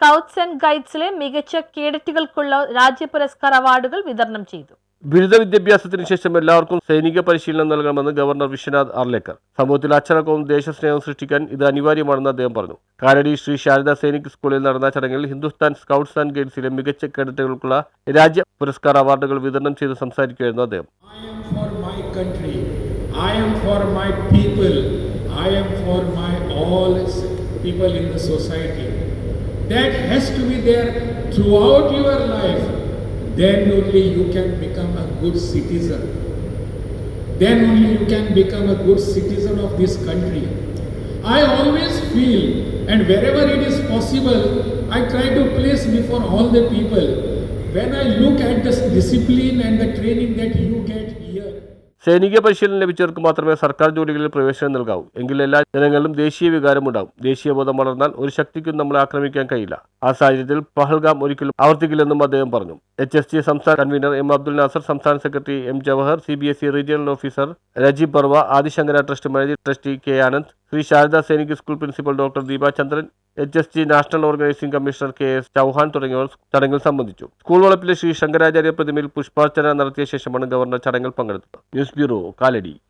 Scouts and ഗൈഡ്സിലെ മികച്ച കേഡറ്റുകൾക്കുള്ള രാജ്യ പുരസ്കാർ അവാർഡുകൾ വിതരണം ചെയ്തു ബിരുദ വിദ്യാഭ്യാസത്തിന് ശേഷം എല്ലാവർക്കും സൈനിക പരിശീലനം നൽകണമെന്ന് ഗവർണർ വിശ്വനാഥ് ആർലേക്കർ സമൂഹത്തിൽ അച്ചടക്കവും ദേശസ്നേഹവും സൃഷ്ടിക്കാൻ ഇത് അനിവാര്യമാണെന്ന് അദ്ദേഹം പറഞ്ഞു കാലടി ശ്രീ ശാരദ സൈനിക് സ്കൂളിൽ നടന്ന ചടങ്ങിൽ ഹിന്ദുസ്ഥാൻ സ്കൗട്ട്സ് ആൻഡ് ഗൈഡ്സിലെ മികച്ച കേഡറ്റുകൾക്കുള്ള രാജ്യ പുരസ്കാർ അവാർഡുകൾ വിതരണം ചെയ്ത് സംസാരിക്കുകയായിരുന്നു അദ്ദേഹം I am for my country. I am for my people. I am for my all people in the society. That has to be there throughout your life. Then only you can become a good citizen. Then only you can become a good citizen of this country. I always feel, and wherever it is possible, I try to place before all the people. When I look at the discipline and the training that you get here, സൈനിക പരിശീലനം ലഭിച്ചവർക്ക് മാത്രമേ സർക്കാർ ജോലികളിൽ പ്രവേശനം നൽകാവൂ. എങ്കിൽ എല്ലാ ജനങ്ങളിലും ദേശീയ വികാരം ഉണ്ടാവും ദേശീയ ബോധം വളർന്നാൽ ഒരു ശക്തിക്കും നമ്മളെ ആക്രമിക്കാൻ കഴിയില്ല. ആ സാഹചര്യത്തിൽ പഹൽഗാം ഒരിക്കലും ആവർത്തിക്കില്ലെന്നും അദ്ദേഹം പറഞ്ഞു. എച്ച് എസ് ജി സംസ്ഥാന കൺവീനർ എം അബ്ദുൽ നാസർ സംസ്ഥാന secretary M Jawahar C B S E regional officer Rajib Barua Adishankara trust manager trustee K Anand Shri Sarada Sainik school principal doctor Deepa Chandran H S G national organising commissioner K S Chauhan തുടങ്ങിയവർ ചടങ്ങിൽ സംബന്ധിച്ചു. School വളപ്പിലെ Shri Shankaracharya പ്രതിമയിൽ പുഷ്പാർച്ചന നടത്തിയ ശേഷമാണ് governor ചടങ്ങിൽ പങ്കെടുത്തത്. News bureau Kalady.